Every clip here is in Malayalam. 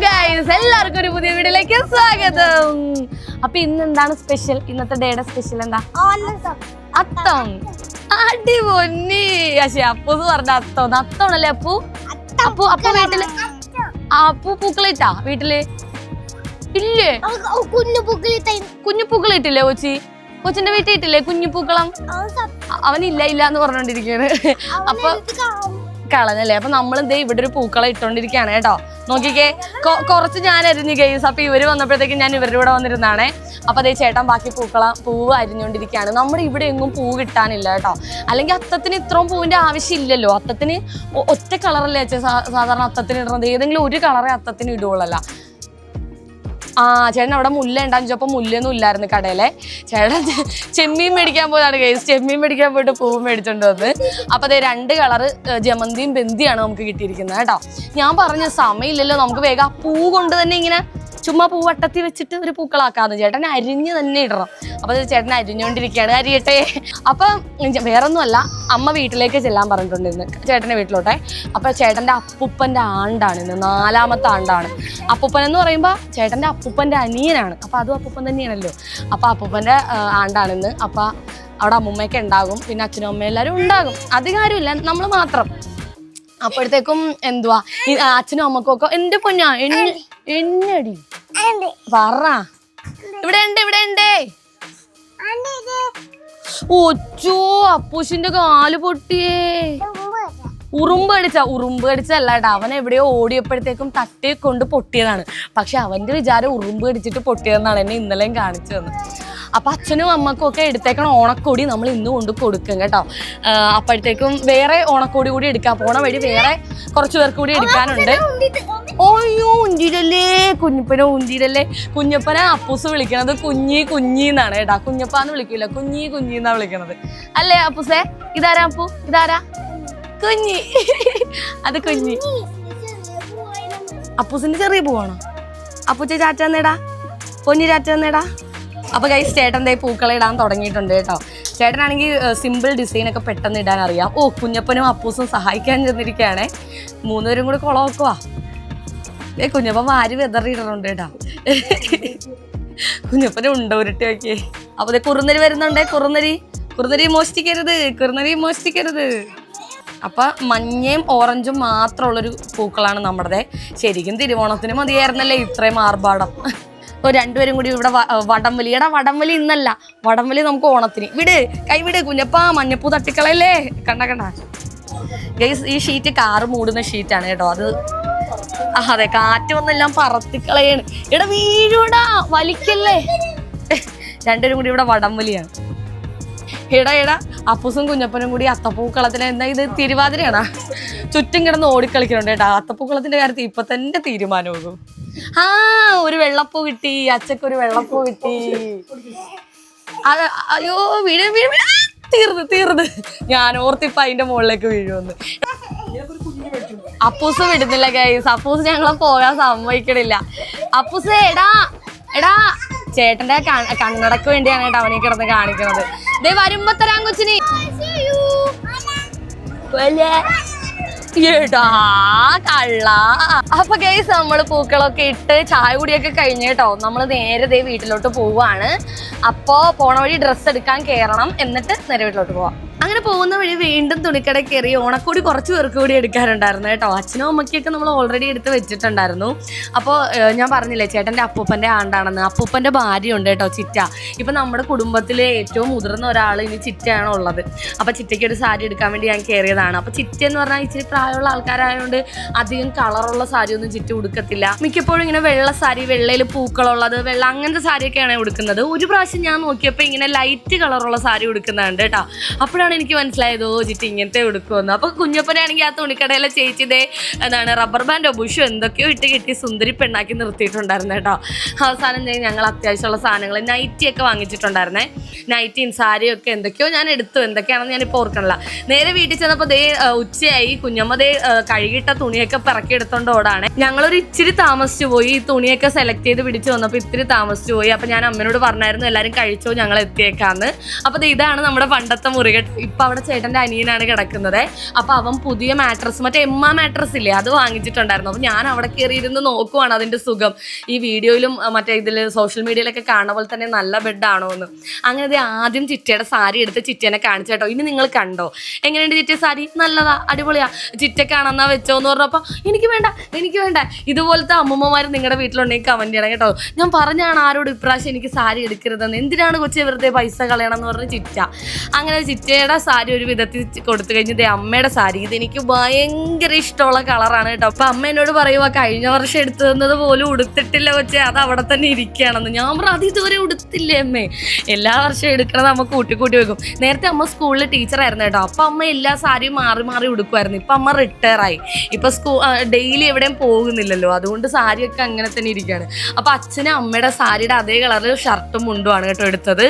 ഗൈസ് എല്ലാവർക്കും ഒരു പുതിയ വീഡിയോയിലേക്ക് സ്വാഗതം. അപ്പൊ ഇന്ന് എന്താണ് സ്പെഷ്യൽ ഇന്നത്തെ ഡേയുടെ സ്പെഷ്യൽ എന്താ? അത്തം. അടി പൊന്നി പക്ഷെ അപ്പൂന്ന് പറഞ്ഞ അത്തം. അത്തമാണല്ലേ അപ്പു? അപ്പു അപ്പു വീട്ടിൽ അപ്പു പൂക്കളിട്ടാ വീട്ടിൽ? ഇല്ലേ? കുഞ്ഞു കുഞ്ഞു പൂക്കളിട്ടില്ലേ കൊച്ചി? കൊച്ചിന്റെ വീട്ടിൽ ഇട്ടില്ലേ കുഞ്ഞു പൂക്കളം? അവൻ അവനില്ല ഇല്ല എന്ന് പറഞ്ഞോണ്ടിരിക്കാണ് അപ്പൊ കളഞ്ഞല്ലേ? അപ്പൊ നമ്മൾ ദേ ഇവിടെ ഒരു പൂക്കളം ഇട്ടോണ്ടിരിക്കുകയാണ് കേട്ടോ. നോക്കിക്കേ കുറച്ച് ഞാൻ അരിഞ്ഞു ഗെയ്സ് അപ്പൊ ഇവർ വന്നപ്പോഴത്തേക്കും ഞാൻ ഇവരുടെ കൂടെ വന്നിരുന്നാണേ അപ്പൊ അതേ ചേട്ടൻ ബാക്കി പൂക്കളം പൂവ് അരിഞ്ഞോണ്ടിരിക്കുകയാണ് നമ്മുടെ ഇവിടെ എങ്ങും പൂ കിട്ടാനില്ല കേട്ടോ. അല്ലെങ്കിൽ അത്തത്തിന് ഇത്രയും പൂവിന്റെ ആവശ്യമില്ലല്ലോ. അത്തത്തിന് ഒറ്റ കളറല്ലേ അച്ഛൻ സാധാരണ അത്തത്തിന് ഇടുന്നത്. ഏതെങ്കിലും ഒരു കളറേ അത്തത്തിന് ഇടുകയുള്ളല്ല. ആ ചേട്ടൻ അവിടെ മുല്ല ഉണ്ടാന്ന് ചോദിച്ചപ്പോൾ മുല്ലയൊന്നും ഇല്ലായിരുന്നു കടയിലെ. ചേട്ടൻ ചെമ്മീൻ മേടിക്കാൻ പോയതാണ് കേസ് ചെമ്മീൻ മേടിക്കാൻ പോയിട്ട് പൂവ് മേടിച്ചോണ്ട് വന്ന്. അപ്പൊ അതെ രണ്ട് കളറ് ജമന്തിയും ബന്ദിയാണ് നമുക്ക് കിട്ടിയിരിക്കുന്നത് കേട്ടോ. ഞാൻ പറഞ്ഞ സമയമില്ലല്ലോ നമുക്ക് വേഗം ആ പൂ കൊണ്ട് തന്നെ ഇങ്ങനെ ചുമ്മാ പൂവട്ടത്തിൽ വെച്ചിട്ട് ഒരു പൂക്കളാക്കാന്ന് ചേട്ടൻ അരിഞ്ഞ് തന്നെ ഇടണം. അപ്പൊ ചേട്ടൻ അരിഞ്ഞുകൊണ്ടിരിക്കുകയാണ് അരിയട്ടെ. അപ്പൊ വേറെ ഒന്നുമല്ല അമ്മ വീട്ടിലേക്ക് ചെല്ലാൻ പറഞ്ഞിട്ടുണ്ടിരുന്നു ചേട്ടന്റെ വീട്ടിലോട്ടെ. അപ്പൊ ചേട്ടന്റെ അപ്പൂപ്പന്റെ ആണ്ടാണ് ഇന്ന് നാലാമത്തെ ആണ്ടാണ്. അപ്പൂപ്പൻ എന്ന് പറയുമ്പോൾ ചേട്ടന്റെ അപ്പൂപ്പന്റെ അനിയനാണ്. അപ്പൊ അതും അപ്പൂപ്പൻ തന്നെയാണല്ലോ. അപ്പൊ അപ്പൂപ്പന്റെ ആണ്ടാണ് ഇന്ന്. അപ്പൊ അവിടെ അമ്മൂമ്മയൊക്കെ ഉണ്ടാകും പിന്നെ അച്ഛനും അമ്മയും എല്ലാവരും ഉണ്ടാകും. അധികാരമില്ല നമ്മൾ മാത്രം. അപ്പോഴത്തേക്കും എന്തുവാ? അച്ഛനും അമ്മക്കും ഒക്കെ എന്റെ പൊന്നാ എന്നെ എന്നടി പറ ഇവിടെ ഉണ്ട് ഇവിടെ ഉണ്ട്. ഒച്ചോ അപ്പൂഷിന്റെ കാൽ പൊട്ടിയേ. ഉറുമ്പ് കടിച്ച ഉറുമ്പ് കടിച്ചല്ലാട്ടോ അവൻ എവിടെയോ ഓടിയപ്പോഴത്തേക്കും തട്ടി കൊണ്ട് പൊട്ടിയതാണ്. പക്ഷെ അവന്റെ വിചാരം ഉറുമ്പ് കടിച്ചിട്ട് പൊട്ടിയതെന്നാണ് എന്നെ ഇന്നലെയും കാണിച്ചു തന്നത്. അപ്പൊ അച്ഛനും അമ്മക്കും ഒക്കെ എടുത്തേക്കണ ഓണക്കോടി നമ്മൾ ഇന്ന് കൊണ്ട് കൊടുക്കും കേട്ടോ. അപ്പോഴത്തേക്കും വേറെ ഓണക്കോടി കൂടി എടുക്കാൻ പോണ വഴി വേറെ കുറച്ചു പേർക്ക് കൂടി എടുക്കാനുണ്ട്. ഓയ്യോ ഉഞ്ചിരല്ലേ കുഞ്ഞപ്പനെ ഉഞ്ചിരല്ലേ കുഞ്ഞപ്പനെ അപ്പൂസ് വിളിക്കണത്. കുഞ്ഞി കുഞ്ഞി എന്നാണ് കേട്ടാ. കുഞ്ഞപ്പാന്ന് വിളിക്കില്ല കുഞ്ഞി കുഞ്ഞി എന്നാ വിളിക്കണത്. അല്ലേ അപ്പൂസേ? ഇതാരാ അപ്പു? ഇതാരാ? കുഞ്ഞി. അത് കുഞ്ഞി. അപ്പൂസിന്റെ ചെറിയ പൂവാണോ അപ്പൂച്ച ചാറ്റ നേടാ പൊന്നി ചാറ്റ നേടാ അപ്പൊ കൈ ചേട്ടൻ ദേ പൂക്കളെ ഇടാൻ തുടങ്ങിയിട്ടുണ്ട് കേട്ടോ. ചേട്ടനാണെങ്കിൽ സിമ്പിൾ ഡിസൈൻ ഒക്കെ പെട്ടെന്ന് ഇടാൻ അറിയാം. ഓ കുഞ്ഞപ്പനും അപ്പൂസും സഹായിക്കാൻ ചെന്നിരിക്കുകയാണേ. മൂന്നുപേരും കൂടി കുളമൊക്കുവാ ഏ കുഞ്ഞപ്പൻ വാരി വെതറിയിടണുണ്ട് കേട്ടോ. കുഞ്ഞപ്പനെ ഉണ്ടോ ഉരുട്ടി നോക്കിയേ. അപ്പൊ കുറുന്നരി വരുന്നുണ്ടേ കുറുന്നരി കുറുന്നരി മോഷ്ടിക്കരുത് കുറുന്നരി മോഷ്ടിക്കരുത് അപ്പൊ മഞ്ഞയും ഓറഞ്ചും മാത്രമുള്ളൊരു പൂക്കളാണ് നമ്മുടേത്. ശരിക്കും തിരുവോണത്തിന് മതിയായിരുന്നല്ലേ ഇത്രയും ആർഭാടം. ഓ രണ്ടുപേരും കൂടി ഇവിടെ വടം വടംവലി. എടാ വടംവലി ഇന്നല്ല. വടംവലി നമുക്ക് ഓണത്തിന്. വിട് കൈവിട് കുഞ്ഞപ്പ മഞ്ഞപ്പൂ തട്ടിക്കളയല്ലേ? കണ്ട കണ്ട. ഗൈസ് ഈ ഷീറ്റ് കാറ് മൂടുന്ന ഷീറ്റാണ് കേട്ടോ. അത് അതെ കാറ്റ് വന്നെല്ലാം പറത്തിക്കളയാണ്. എടാ വീഴൂടാ വലിക്കല്ലേ? രണ്ടുപേരും കൂടി ഇവിടെ വടംവലിയാണ് എടാ എടാ അപ്പൂസും കുഞ്ഞപ്പനും കൂടി അത്തപ്പൂക്കളത്തിന് എന്താ ഇത് തിരുവാതിരയാണോ? ചുറ്റും കിടന്ന് ഓടിക്കളിക്കുന്നുണ്ട് കേട്ടോ. അത്തപ്പൂക്കളത്തിന്റെ കാര്യത്തിൽ ഇപ്പൊ തന്നെ തീരുമാനമാകും. ആ ഒരു വെള്ളപ്പൂ കിട്ടി അച്ഛക്കൊരു വെള്ളപ്പൂ കിട്ടി. അത് അയ്യോ വീട് വീട് തീർന്ന് തീർന്ന്. ഞാൻ ഓർത്തിപ്പ അതിന്റെ മുകളിലേക്ക് വീഴുമെന്ന്. അപ്പൂസ് വിടുന്നില്ല ഗൈസ് അപ്പൂസ് ഞങ്ങളെ പോകാൻ സമ്മതിക്കണില്ല. അപ്പൂസ് എടാ എടാ. ചേട്ടന്റെ കണ്ണ- കണ്ണടക്ക് വേണ്ടിയാണ് കേട്ടോ അവനെ കിടന്ന് കാണിക്കണത്. ഇതേ വരുമ്പോ തരാൻ കൊച്ചിന്. കള്ള. അപ്പൊ ഗൈസ് നമ്മൾ പൂക്കളൊക്കെ ഇട്ട് ചായ കുടിയൊക്കെ കഴിഞ്ഞ് കേട്ടോ. നമ്മൾ നേരെ വീട്ടിലോട്ട് പോവാണ്. അപ്പോ പോണ വഴി ഡ്രസ്സ് എടുക്കാൻ കേറണം. എന്നിട്ട് നേരെ വീട്ടിലോട്ട് പോവാം. അങ്ങനെ പോകുന്ന വഴി വീണ്ടും തുണിക്കട കയറി ഓണക്കൂടി കുറച്ച് പേർക്ക് കൂടി എടുക്കാറുണ്ടായിരുന്നു കേട്ടോ. അച്ഛനും അമ്മയ്ക്കൊക്കെ നമ്മൾ ഓൾറെഡി എടുത്ത് വെച്ചിട്ടുണ്ടായിരുന്നു. അപ്പോൾ ഞാൻ പറഞ്ഞില്ലേ ചേട്ടന്റെ അപ്പൂപ്പന്റെ ആണ്ടാണെന്ന്. അപ്പൂപ്പന്റെ ഭാര്യയുണ്ട് കേട്ടോ ചിറ്റ. ഇപ്പം നമ്മുടെ കുടുംബത്തിലെ ഏറ്റവും മുതിർന്ന ഒരാൾ ഇനി ചിറ്റയാണ് ഉള്ളത്. അപ്പോൾ ചിറ്റയ്ക്ക് ഒരു സാരി എടുക്കാൻ വേണ്ടി ഞാൻ കയറിയതാണ്. അപ്പോൾ ചിറ്റ എന്ന് പറഞ്ഞാൽ ഇച്ചിരി പ്രായമുള്ള ആൾക്കാരായതുകൊണ്ട് അധികം കളറുള്ള സാരി ഒന്നും ചിറ്റ ഉടുക്കത്തില്ല. മിക്കപ്പോഴും ഇങ്ങനെ വെള്ള സാരി വെള്ളയിൽ പൂക്കളുള്ളത് വെള്ള അങ്ങനത്തെ സാരിയൊക്കെയാണ് ഉടുക്കുന്നത്. ഒരു പ്രാവശ്യം ഞാൻ നോക്കിയപ്പോൾ ഇങ്ങനെ ലൈറ്റ് കളറുള്ള സാരി ഉടുക്കുന്നുണ്ട് കേട്ടോ. അപ്പോഴാണ് എനിക്ക് മനസ്സിലായത് ഓ ചിറ്റ ഇങ്ങനത്തെ ഉടുക്കുമെന്ന് അപ്പോൾ കുഞ്ഞപ്പനാണെങ്കിൽ ആ തുണിക്കടയിലെ ചേച്ചി ഇതേ എന്താണ് റബ്ബർ ബാൻഡോ ബുഷോ എന്തൊക്കെയോ ഇട്ട് കെട്ടി സുന്ദരി പെണ്ണാക്കി നിർത്തിയിട്ടുണ്ടായിരുന്നു കേട്ടോ അവസാനം ഞങ്ങൾ അത്യാവശ്യമുള്ള സാധനങ്ങൾ നൈറ്റി ഒക്കെ വാങ്ങിച്ചിട്ടുണ്ടായിരുന്നേ. നൈറ്റിയും സാരിയും ഒക്കെ എന്തൊക്കെയോ ഞാൻ എടുത്തു. എന്തൊക്കെയാണെന്ന് ഞാനിപ്പോൾ ഓർക്കണില്ല. നേരെ വീട്ടിൽ ചെന്നപ്പോൾ ദേ ഉച്ചയായി. കുഞ്ഞമ്മ ദേ കഴുകിയിട്ട തുണിയൊക്കെ പിറക്കി എടുത്തോണ്ട് ഓടാണ്. ഞങ്ങളൊരു ഇച്ചിരി താമസിച്ചു പോയി. ഈ തുണിയൊക്കെ സെലക്ട് ചെയ്ത് പിടിച്ചു വന്നപ്പോൾ ഇത്തിരി താമസിച്ചു പോയി. അപ്പോൾ ഞാൻ അമ്മയോട് പറഞ്ഞായിരുന്നു എല്ലാവരും കഴിച്ചോ ഞങ്ങൾ എത്തിയേക്കാന്ന്. അപ്പോൾ ഇതാണ് നമ്മുടെ പണ്ടത്തെ മുറികെട്ട് ഇപ്പൊ അവിടെ ചേട്ടന്റെ അനിയനാണ് കിടക്കുന്നത്. അപ്പോൾ അവൻ പുതിയ മാട്രസ് മറ്റേ എമ്മ മാട്രസ് ഇല്ലേ അത് വാങ്ങിച്ചിട്ടുണ്ടായിരുന്നു. അപ്പോൾ ഞാൻ അവിടെ കയറി ഇരുന്ന് നോക്കുവാണ് അതിന്റെ സുഖം. ഈ വീഡിയോയിലും മറ്റേ ഇതിൽ സോഷ്യൽ മീഡിയയിലൊക്കെ കാണുന്ന പോലെ തന്നെ നല്ല ബെഡാണോ എന്ന് അങ്ങനെ അത് ആദ്യം ചിറ്റയുടെ സാരി എടുത്ത് ചിറ്റേനെ കാണിച്ചു കേട്ടോ. ഇനി നിങ്ങൾ കണ്ടോ? എങ്ങനെയുണ്ട് ചിറ്റ സാരി? നല്ലതാ അടിപൊളിയാ. ചിറ്റക്കാണെന്നാ വെച്ചോ എന്ന് പറഞ്ഞപ്പോൾ എനിക്ക് വേണ്ട എനിക്ക് വേണ്ട. ഇതുപോലത്തെ അമ്മൂമ്മമാർ നിങ്ങളുടെ വീട്ടിലുണ്ടെങ്കിൽ കമന്റ് ചെയ്യണം കേട്ടോ. ഞാൻ പറഞ്ഞാണ് ആരോട് ഇപ്രാവശ്യം എനിക്ക് സാരി എടുക്കരുതെന്ന്. എന്തിനാണ് കൊച്ചി വെറുതെ പൈസ കളയണം എന്ന് പറഞ്ഞ് ചിറ്റ. അങ്ങനെ ചിറ്റയുടെ സാരി ഒരു വിധത്തിൽ കൊടുത്തു കഴിഞ്ഞത് അമ്മയുടെ സാരി. ഇത് എനിക്ക് ഭയങ്കര ഇഷ്ടമുള്ള കളറാണ് കേട്ടോ. അപ്പൊ അമ്മ എന്നോട് പറയുക കഴിഞ്ഞ വർഷം എടുത്തു തന്നത് പോലും ഉടുത്തിട്ടില്ല കൊച്ചെ. അത് അവിടെ തന്നെ ഇരിക്കുകയാണെന്ന്. ഞാൻ പറഞ്ഞു ഇതുവരെ ഉടുത്തില്ലേ അമ്മേ? എല്ലാ വർഷവും എടുക്കണത് അമ്മ കൂട്ടി കൂട്ടി വെക്കും. നേരത്തെ അമ്മ സ്കൂളിൽ ടീച്ചറായിരുന്നു കേട്ടോ. അപ്പൊ അമ്മ എല്ലാ സാരിയും മാറി മാറി ഉടുക്കുമായിരുന്നു ഇപ്പൊ അമ്മ റിട്ടയർ ആയി. ഇപ്പൊ സ്കൂ ഡെയിലി എവിടെയും പോകുന്നില്ലല്ലോ. അതുകൊണ്ട് സാരിയൊക്കെ അങ്ങനെ തന്നെ ഇരിക്കുകയാണ്. അപ്പൊ അച്ഛനും അമ്മയുടെ സാരിയുടെ അതേ കളറിൽ ഷർട്ടും മുണ്ടുമാണ് കേട്ടോ എടുത്തത്.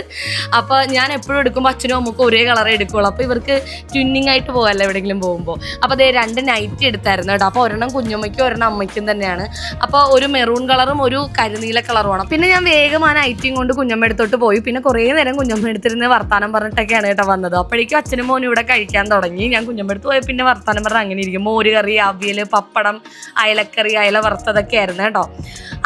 അപ്പൊ ഞാൻ എപ്പോഴും എടുക്കുമ്പോൾ അച്ഛനും അമ്മക്കും ഒരേ കളറേ എടുക്കുള്ളൂ. അപ്പോൾ ഇവർക്ക് ട്വിന്നിങ് ആയിട്ട് പോകാമല്ലോ എവിടെയെങ്കിലും പോകുമ്പോൾ അപ്പോൾ അതേ രണ്ട് നൈറ്റ് എടുത്തായിരുന്നു കേട്ടോ. അപ്പോൾ ഒരെണ്ണം കുഞ്ഞമ്മയ്ക്കും ഒരെണ്ണം അമ്മയ്ക്കും തന്നെയാണ്. അപ്പോൾ ഒരു മെറൂൺ കളറും ഒരു കരുനീല കളറുമാണ് പിന്നെ ഞാൻ വേഗം ആ നൈറ്റിയും കൊണ്ട് കുഞ്ഞമ്മ എടുത്തോട്ട് പോയി. പിന്നെ കുറേ നേരം കുഞ്ഞമ്മ എടുത്തിരുന്ന് വർത്താനം പറഞ്ഞിട്ടൊക്കെയാണ് കേട്ടോ വന്നത്. അപ്പോഴേക്കും അച്ഛനും മോനും ഇവിടെ കഴിക്കാൻ തുടങ്ങി. ഞാൻ കുഞ്ഞമ്മ എടുത്ത് പോയി പിന്നെ വർത്താനം പറഞ്ഞ് അങ്ങനെ ഇരിക്കും. മോര് കറി അവിയൽ പപ്പടം അയലക്കറി അയല വറുത്തതൊക്കെ ആയിരുന്നു കേട്ടോ.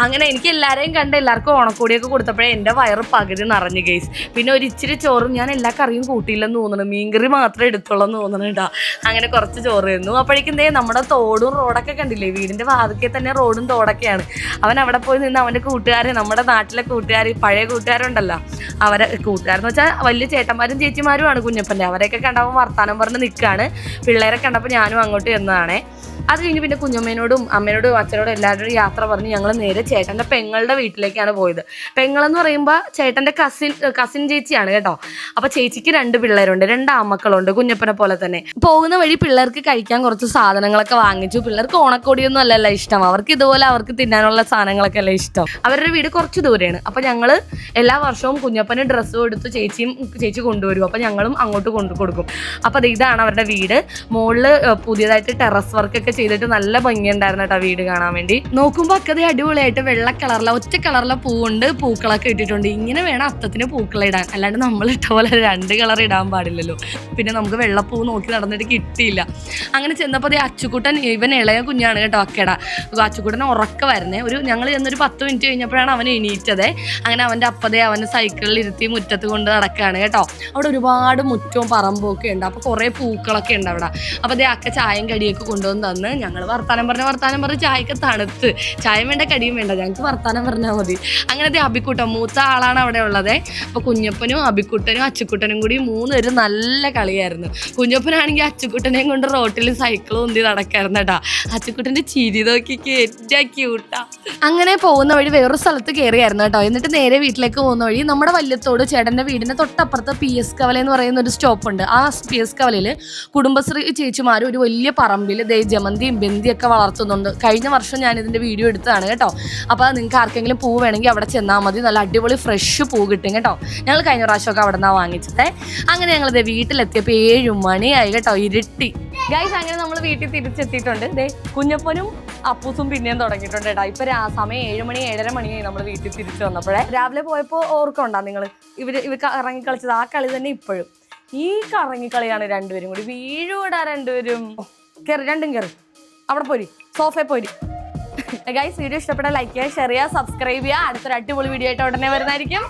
അങ്ങനെ എനിക്ക് എല്ലാവരെയും കണ്ട് എല്ലാവർക്കും ഓണക്കോടിയൊക്കെ കൊടുത്തപ്പോഴേ എന്റെ വയറ് പകുതി നിറഞ്ഞു ഗൈസ് പിന്നെ ഒരു ഇച്ചിരി ചോറും ഞാൻ എല്ലാ കറിയും കൂട്ടിയില്ലെന്ന് തോന്നുന്നു. മീൻകറി മാത്രമേ എടുത്തുള്ളൂ എന്ന് തോന്നുന്നു അങ്ങനെ കുറച്ച് ചോറ് തന്നു. അപ്പോഴേക്കും ദേ നമ്മുടെ തോടും റോഡൊക്കെ കണ്ടില്ലേ? വീടിന്റെ വാതിക്കെ തന്നെ റോഡും തോടൊക്കെയാണ്. അവൻ അവിടെ പോയി നിന്ന് അവന്റെ കൂട്ടുകാരെ നമ്മുടെ നാട്ടിലെ കൂട്ടുകാർ പഴയ കൂട്ടുകാരുണ്ടല്ലോ. അവരെ കൂട്ടുകാരെന്ന് വെച്ചാൽ വലിയ ചേട്ടന്മാരും ചേച്ചിമാരുമാണ് കുഞ്ഞപ്പന്റെ. അവരെയൊക്കെ കണ്ടപ്പോൾ വർത്താനം പറഞ്ഞ് നിൽക്കുകയാണ് പിള്ളേരെ കണ്ടപ്പോൾ ഞാനും അങ്ങോട്ട് ചെന്നതാണേ. അത് കഴിഞ്ഞ് പിന്നെ കുഞ്ഞമ്മേനോടും അമ്മേനോടും അച്ഛനോടും എല്ലാവരോടും യാത്ര പറഞ്ഞ് ഞങ്ങൾ നേരെ ചേട്ടന്റെ പെങ്ങളുടെ വീട്ടിലേക്കാണ് പോയത്. പെങ്ങളെന്ന് പറയുമ്പോൾ ചേട്ടന്റെ കസിൻ കസിൻ ചേച്ചിയാണ് കേട്ടോ. അപ്പോൾ ചേച്ചിക്ക് രണ്ട് പിള്ളേരുണ്ട് രണ്ട് ആമക്കളുണ്ട് കുഞ്ഞപ്പനെ പോലെ തന്നെ. പോകുന്ന വഴി പിള്ളേർക്ക് കഴിക്കാൻ കുറച്ച് സാധനങ്ങളൊക്കെ വാങ്ങിച്ചു. പിള്ളേർക്ക് ഓണക്കോടിയൊന്നും അല്ലല്ല ഇഷ്ടം. അവർക്ക് ഇതുപോലെ അവർക്ക് തിന്നാനുള്ള സാധനങ്ങളൊക്കെ അല്ലേ ഇഷ്ടം. അവരുടെ വീട് കുറച്ച് ദൂരെയാണ്. അപ്പോൾ ഞങ്ങൾ എല്ലാ വർഷവും കുഞ്ഞപ്പന് ഡ്രസ്സും എടുത്ത് ചേച്ചിയും ചേച്ചി കൊണ്ടുവരും. അപ്പോൾ ഞങ്ങളും അങ്ങോട്ട് കൊണ്ടു കൊടുക്കും. അപ്പോൾ ഇതാണ് അവരുടെ വീട്. മുകളിൽ പുതിയതായിട്ട് ടെറസ് വർക്കൊക്കെ ചെയ്തിട്ട് നല്ല ഭംഗിയുണ്ടായിരുന്നു കേട്ടോ വീട് കാണാൻ വേണ്ടി. നോക്കുമ്പോൾ ഒക്കെ അത് അടിപൊളിയായിട്ട് വെള്ള കളറിലെ ഒറ്റ കളറിലെ പൂവുണ്ട്. പൂക്കളൊക്കെ ഇട്ടിട്ടുണ്ട്. ഇങ്ങനെ വേണം അത്തത്തിന് പൂക്കൾ ഇടാൻ. അല്ലാണ്ട് നമ്മൾ ഇട്ട പോലെ രണ്ട് കളർ ഇടാൻ പാടില്ലല്ലോ. പിന്നെ നമുക്ക് വെള്ളപ്പൂ നോക്കി നടന്നിട്ട് കിട്ടിയില്ല. അങ്ങനെ ചെന്നപ്പോൾ അതേ അച്ചുക്കുട്ടൻ ഇവൻ ഇളയ കുഞ്ഞാണ് കേട്ടോ അക്കട അച്ചുക്കുട്ടൻ വരുന്നേ. ഒരു ഞങ്ങൾ ചെന്നൊരു പത്ത് മിനിറ്റ് കഴിഞ്ഞപ്പോഴാണ് അവൻ എണീറ്റത്. അങ്ങനെ അവന്റെ അപ്പതേ അവന്റെ സൈക്കിളിൽ ഇരുത്തി മുറ്റത്ത് കൊണ്ട് നടക്കുകയാണ് കേട്ടോ. അവിടെ ഒരുപാട് മുറ്റവും പറമ്പും ഒക്കെ ഉണ്ട്. അപ്പോൾ കുറേ പൂക്കളൊക്കെ ഉണ്ട് അവിടെ. അപ്പോൾ അതേ അക്ക ചായയും കടിയൊക്കെ കൊണ്ടുവന്ന് തന്ന് ഞങ്ങൾ വർത്താനം പറഞ്ഞ വർത്താനം പറഞ്ഞ് ചായക്ക് തണുത്ത്. ചായ വേണ്ട കടിയും വേണ്ട ഞങ്ങൾക്ക് വർത്താനം പറഞ്ഞാൽ മതി. അങ്ങനത്തെ അബിക്കുട്ടൻ മൂത്ത ആളാണ് അവിടെ ഉള്ളത്. അപ്പോൾ കുഞ്ഞപ്പനും അബിക്കുട്ടനും അച്ചുക്കുട്ടനും കൂടി മൂന്നുപേരും നല്ല കളിയായിരുന്നു. കുഞ്ഞപ്പനാണെങ്കിൽ അച്ചുക്കുട്ടനെയും കൊണ്ട് റോട്ടിൽ സൈക്കിളും ഉന്തി നടക്കായിരുന്നു കേട്ടോ അച്ചുക്കുട്ടന്റെ ചിരി നോക്കി ഏറ്റവും ക്യൂട്ടാ അങ്ങനെ പോകുന്ന വഴി വേറൊരു സ്ഥലത്ത് കയറിയായിരുന്നു കേട്ടോ എന്നിട്ട് നേരെ വീട്ടിലേക്ക് പോകുന്ന വഴി നമ്മുടെ വല്യത്തോട് ചേട്ടന്റെ വീടിന്റെ തൊട്ടപ്പുറത്ത് പി എസ് കവല എന്ന് പറയുന്ന ഒരു സ്റ്റോപ്പുണ്ട്. ആ പി എസ് കവലയിൽ കുടുംബശ്രീ ചേച്ചിമാർ ഒരു വലിയ പറമ്പിൽ ദേ ജമന്തിയും ബന്ദിയൊക്കെ വളർത്തുന്നുണ്ട്. കഴിഞ്ഞ വർഷം ഞാൻ ഇതിന്റെ വീഡിയോ എടുത്തതാണ് കേട്ടോ. അപ്പോൾ നിങ്ങൾക്ക് ആർക്കെങ്കിലും പൂ വേണമെങ്കിൽ അവിടെ ചെന്നാൽ മതി. നല്ല അടിപൊളി ഫ്രഷ് പൂ കിട്ടും കേട്ടോ. ഞങ്ങൾ കഴിഞ്ഞ പ്രാവശ്യമൊക്കെ അവിടെ നിന്നാണ് വാങ്ങിച്ചത്. അങ്ങനെ ഞങ്ങൾ ദേ വീട്ടിലെത്തിയപ്പോൾ ഏഴ് മണിയായി കേട്ടോ ഇരുട്ടി. ഗൈസ് അങ്ങനെ നമ്മൾ വീട്ടിൽ തിരിച്ചെത്തിയിട്ടുണ്ട്. ദേ കുഞ്ഞപ്പനും അപ്പൂസും പിന്നെയും തുടങ്ങിയിട്ടുണ്ട് കേട്ടോ. ഇപ്പൊ സമയം ഏഴ് മണി ഏഴര മണിയായി നമ്മൾ വീട്ടിൽ തിരിച്ചു വന്നപ്പോഴേ. രാവിലെ പോയപ്പോൾ ഓർക്കുണ്ടോ നിങ്ങൾ ഇവർ ഇവർ ഇറങ്ങി കളിച്ചത് ആ കളി തന്നെ ഇപ്പോഴും. ഈ കറങ്ങിക്കളിയാണ് രണ്ടുപേരും കൂടി. വീഴൂടാ രണ്ടുപേരും. കയറി രണ്ടും കയറി അവിടെ പോരി സോഫയിൽ പോരി. ഗൈസ് വീഡിയോ ഇഷ്ടപ്പെട്ട ലൈക്ക് ചെയ്യുക ഷെയർ ചെയ്യുക സബ്സ്ക്രൈബ് ചെയ്യുക. അടുത്തൊരു അടിപൊളി വീഡിയോ ആയിട്ട് ഉടനെ വരുന്നതായിരിക്കും.